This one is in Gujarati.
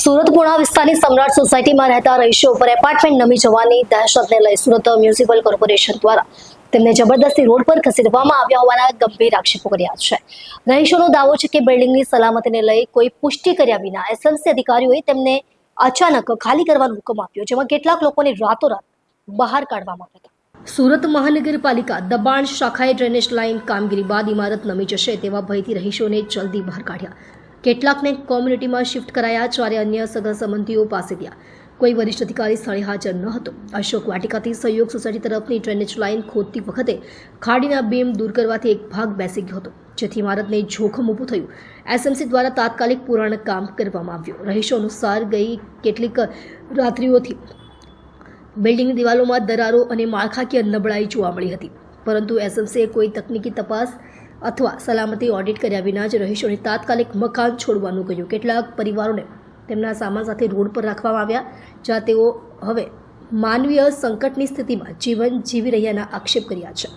સુરત પુણા વિસ્તારની સમ્રાટ સોસાયટીમાં રહેતા રહીશો ઉપર એપાર્ટમેન્ટ નમી જવાની દહેશતને લઈ સુરત મ્યુનિસિપલ કોર્પોરેશન દ્વારા તેમને જબરદસ્તી રોડ પર ખસેડવામાં આવ્યા હોવાના ગંભીર આક્ષેપો કર્યા છે. રહીશોનો દાવો છે કે બિલ્ડિંગની સલામતીને લઈ કોઈ પુષ્ટિ કર્યા વિના એસએમસી અધિકારીઓએ તેમને અચાનક ખાલી કરવાનો હુકમ આપ્યો, જેમાં કેટલાક લોકોને રાતોરાત બહાર કાઢવામાં આવ્યા હતા. સુરત મહાનગરપાલિકા દબાણ શાખાએ ડ્રેનેજ લાઇન કામગીરી બાદ ઇમારત નમી જશે તેવા ભયથી રહીશોને જલ્દી બહાર કાઢ્યા. કેટલાકને કોમ્યુનિટીમાં શિફ્ટ કરાયા જ્યારે અન્ય સગા સંબંધીઓ પાસે ગયા. કોઈ વરિષ્ઠ અધિકારી સ્થળે હાજર ન હતો. અશોક વાટિકાથી સહયોગ સોસાયટી તરફની ડ્રેનેજ લાઇન ખોદતી વખતે ખાડીના બીમ દૂર કરવાથી એક ભાગ બેસી ગયો હતો, જેથી ઇમારતને જોખમ ઊભું થયું. એસએમસી દ્વારા તાત્કાલિક પુરાણ કામ કરવામાં આવ્યું. રહીશો અનુસાર ગઈ કેટલીક રાત્રિઓથી બિલ્ડિંગની દિવાલોમાં દરારો અને માળખાકીય નબળાઈ જોવા મળી હતી. પરંતુ એસએમસીએ કોઈ તકનીકી તપાસ અથવા સલામતી ઓડિટ કર્યા વિના જ રહીશોને તાત્કાલિક મકાન છોડવાનું કહ્યું. કેટલાક પરિવારોને તેમના સામાન સાથે રોડ પર રાખવામાં આવ્યા, જ્યાં તેઓ હવે માનવીય સંકટની સ્થિતિમાં જીવન જીવી રહ્યાના આક્ષેપ કર્યા છે.